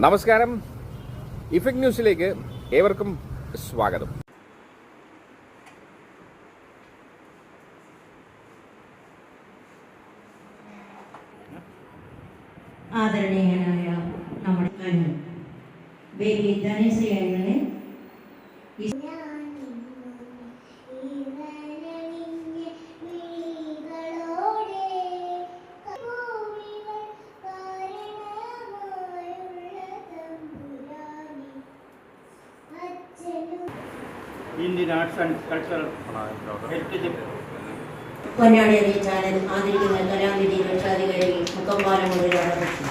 നമസ്കാരം. ഇഫക്ട് ന്യൂസിലേക്ക് ഏവർക്കും സ്വാഗതം. ആദരണീയനായ നമ്മുടെ ബേബി ധനശ്രീയങ്ങളെ Indian arts and cultural heritage പൊന്നാടി അറിയിച്ചാലും ആദരിക്കുന്ന കലാനിധി രക്ഷാധികാരി മുക്കമ്പാലം മുതൽ ആരംഭിച്ചു.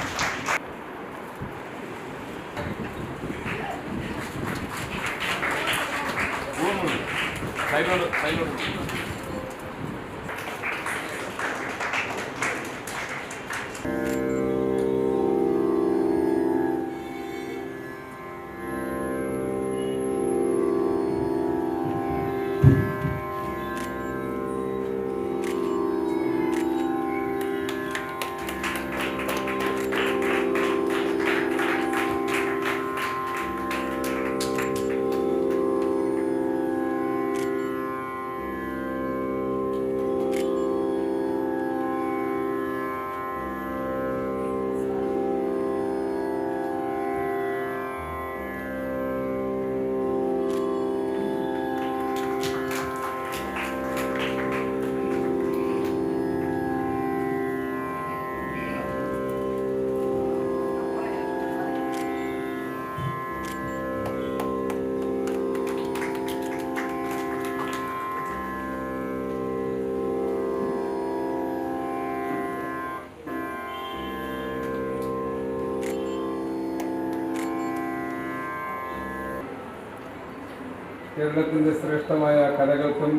കേരളത്തിന്റെ ശ്രേഷ്ഠമായ കലകൾക്കും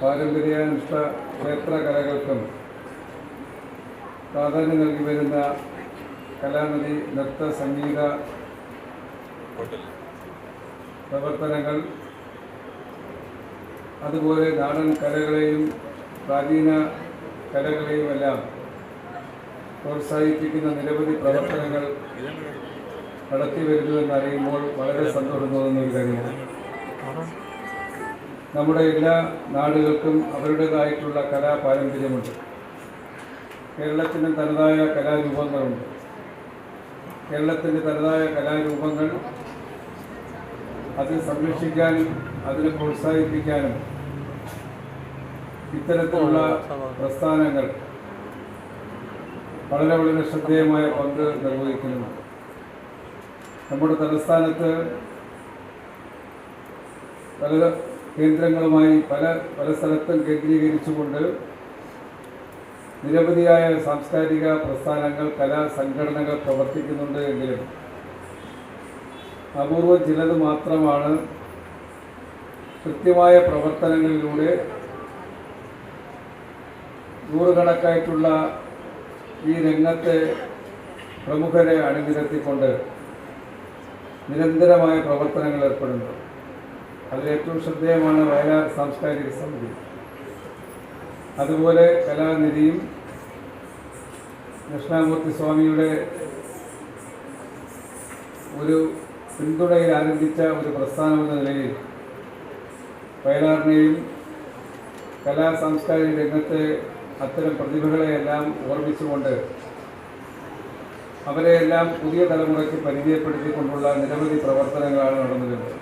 പാരമ്പര്യാനുഷ്ഠ ക്ഷേത്ര കലകൾക്കും പ്രാധാന്യം നൽകി വരുന്ന കലാനദി നൃത്ത സംഗീത പ്രവർത്തനങ്ങൾ അതുപോലെ നാടൻ കലകളെയും പ്രാചീന കലകളെയും എല്ലാം പ്രോത്സാഹിപ്പിക്കുന്ന നിരവധി പ്രവർത്തനങ്ങൾ നടത്തി വരുന്നുവെന്ന് അറിയുമ്പോൾ വളരെ സന്തോഷം തോന്നുന്ന ഒരു കാര്യമാണ്. നമ്മുടെ എല്ലാ നാടുകൾക്കും അവരുടേതായിട്ടുള്ള കലാപാരമ്പര്യമുണ്ട്. കേരളത്തിന് തനതായ കലാരൂപങ്ങളുണ്ട്. കേരളത്തിന്റെ തനതായ കലാരൂപങ്ങൾ അത് സംരക്ഷിക്കാനും അതിനെ പ്രോത്സാഹിപ്പിക്കാനും ഇത്തരത്തിലുള്ള പ്രസ്ഥാനങ്ങൾ വളരെ വളരെ ശ്രദ്ധേയമായ പങ്ക് നിർവഹിക്കുന്നുണ്ട്. നമ്മുടെ തലസ്ഥാനത്ത് പല കേന്ദ്രങ്ങളുമായി പല പല സ്ഥലത്തും കേന്ദ്രീകരിച്ചുകൊണ്ട് നിരവധിയായ സാംസ്കാരിക പ്രസ്ഥാനങ്ങൾ കലാ സംഘടനകൾ പ്രവർത്തിക്കുന്നുണ്ട് എങ്കിലും അപൂർവം ചിലത് മാത്രമാണ് കൃത്യമായ പ്രവർത്തനങ്ങളിലൂടെ നൂറുകണക്കായിട്ടുള്ള ഈ രംഗത്തെ പ്രമുഖരെ അണിനിരത്തിക്കൊണ്ട് നിരന്തരമായ പ്രവർത്തനങ്ങൾ ഏർപ്പെടുന്നത് അതിലേറ്റവും ശ്രദ്ധേയമാണ് വയലാർ സാംസ്കാരിക സമിതി. അതുപോലെ കലാനിധിയും ദക്ഷിണാമൂർത്തി സ്വാമിയുടെ ഒരു പിന്തുണയിൽ ആരംഭിച്ച ഒരു പ്രസ്ഥാനമെന്ന നിലയിൽ വയലാറിനെയും കലാ സാംസ്കാരിക രംഗത്തെ അത്തരം പ്രതിഭകളെയെല്ലാം ഓർമ്മിച്ചുകൊണ്ട് അവരെയെല്ലാം പുതിയ തലമുറയ്ക്ക് പരിചയപ്പെടുത്തിക്കൊണ്ടുള്ള നിരവധി പ്രവർത്തനങ്ങളാണ് നടന്നു വരുന്നത്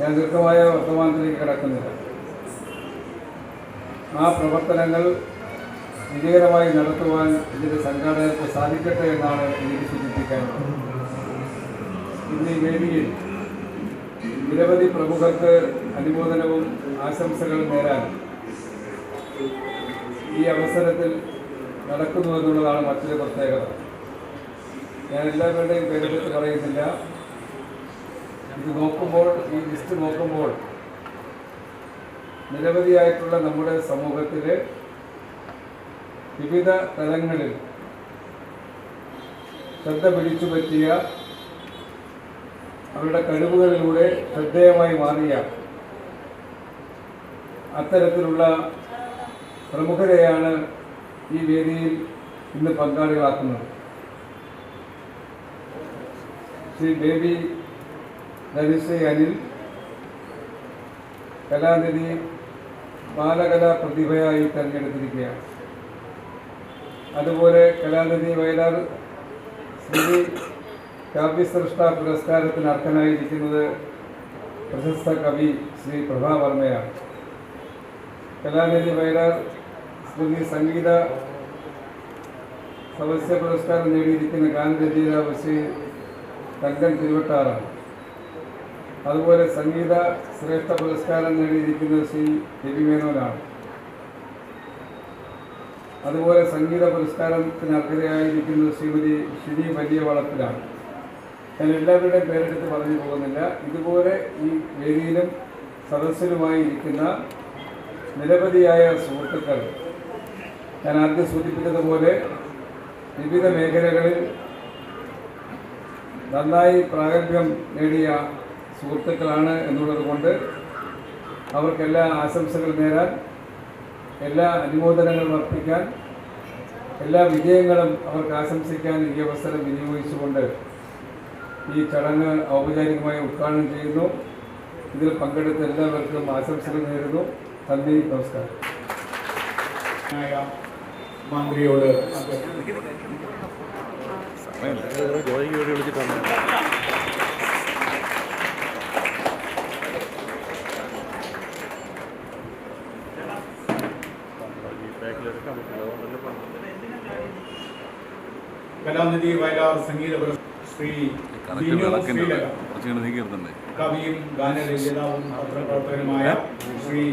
ഞാൻ ദീർഘമായ വർത്തമാനത്തിലേക്ക് കിടക്കുന്നില്ല. ആ പ്രവർത്തനങ്ങൾ വിജയകരമായി നടത്തുവാൻ ഇതിന്റെ സംഘാടകർക്ക് സാധിക്കട്ടെ എന്നാണ് എനിക്ക് സൂചിപ്പിക്കാനുള്ളത്. ഇന്ന് ഈ വേദിയിൽ നിരവധി പ്രമുഖർക്ക് അനുമോദനവും ആശംസകളും നേരാൻ ഈ അവസരത്തിൽ നടക്കുന്നു എന്നുള്ളതാണ് മറ്റൊരു പ്രത്യേകത. ഞാൻ എല്ലാവരുടെയും പേരെടുത്ത് പറയുന്നില്ല. ഇത് നോക്കുമ്പോൾ ഈ ലിസ്റ്റ് നോക്കുമ്പോൾ നിരവധിയായിട്ടുള്ള നമ്മുടെ സമൂഹത്തിലെ വിവിധ തലങ്ങളിൽ ശ്രദ്ധ പിടിച്ചു പറ്റിയ അവരുടെ കഴിവുകളിലൂടെ ശ്രദ്ധേയമായി മാറിയ അത്തരത്തിലുള്ള പ്രമുഖരെയാണ് ഈ വേദിയിൽ ഇന്ന് പങ്കാളികളാക്കുന്നത് ശ്രീ ബേബി നരിസേ അനിൽ കലാനിധി ബാലകലാ പ്രതിഭയായി തെരഞ്ഞെടുത്തിരിക്കുകയാണ്. അതുപോലെ കലാനിധി വയലാർ ശ്രീ കാവ്യസൃഷ്ട പുരസ്കാരത്തിന് അർഹനായിരിക്കുന്നത് പ്രശസ്ത കവി ശ്രീ പ്രഭാവർമ്മയാണ്. കലാനിധി വയലാർ സ്മൃതി സംഗീത സദസ്യ പുരസ്കാരം നേടിയിരിക്കുന്ന ഗാനരചയിതാവ് ശ്രീ തങ്കൻ തിരുവട്ടാറാണ് അതുപോലെ സംഗീത ശ്രേഷ്ഠ പുരസ്കാരം നേടിയിരിക്കുന്നത് ശ്രീ രവി അതുപോലെ സംഗീത പുരസ്കാരത്തിന് അർഹതയായിരിക്കുന്നത് ശ്രീമതി ഷിനി വലിയ വളത്തിലാണ് ഞാൻ എല്ലാവരുടെയും പേരെടുത്ത് പറഞ്ഞു പോകുന്നില്ല. ഇതുപോലെ ഈ വേദിയിലും സദസ്സിലുമായി ഇരിക്കുന്ന നിരവധിയായ സുഹൃത്തുക്കൾ ഞാൻ ആദ്യം സൂചിപ്പിച്ചതുപോലെ വിവിധ മേഖലകളിൽ നന്നായി പ്രാഗൽഭ്യം നേടിയ സുഹൃത്തുക്കളാണ് എന്നുള്ളത് കൊണ്ട് അവർക്കെല്ലാ ആശംസകൾ നേരാൻ എല്ലാ അനുമോദനങ്ങളും അർപ്പിക്കാൻ എല്ലാ വിജയങ്ങളും അവർക്ക് ആശംസിക്കാൻ ഈ അവസരം വിനിയോഗിച്ചുകൊണ്ട് ഈ ചടങ്ങ് ഔപചാരികമായി ഉദ്ഘാടനം ചെയ്യുന്നു. ഇതിൽ പങ്കെടുത്ത എല്ലാവർക്കും ആശംസകൾ നേരുന്നു. നന്ദി നമസ്കാരം. മന്ത്രിയോട് കലാനിധി വയലാർ സംഗീത ശ്രീ കവിയും ഗാനരചയിതാവും പത്രപ്രവർത്തകനുമായ ശ്രീ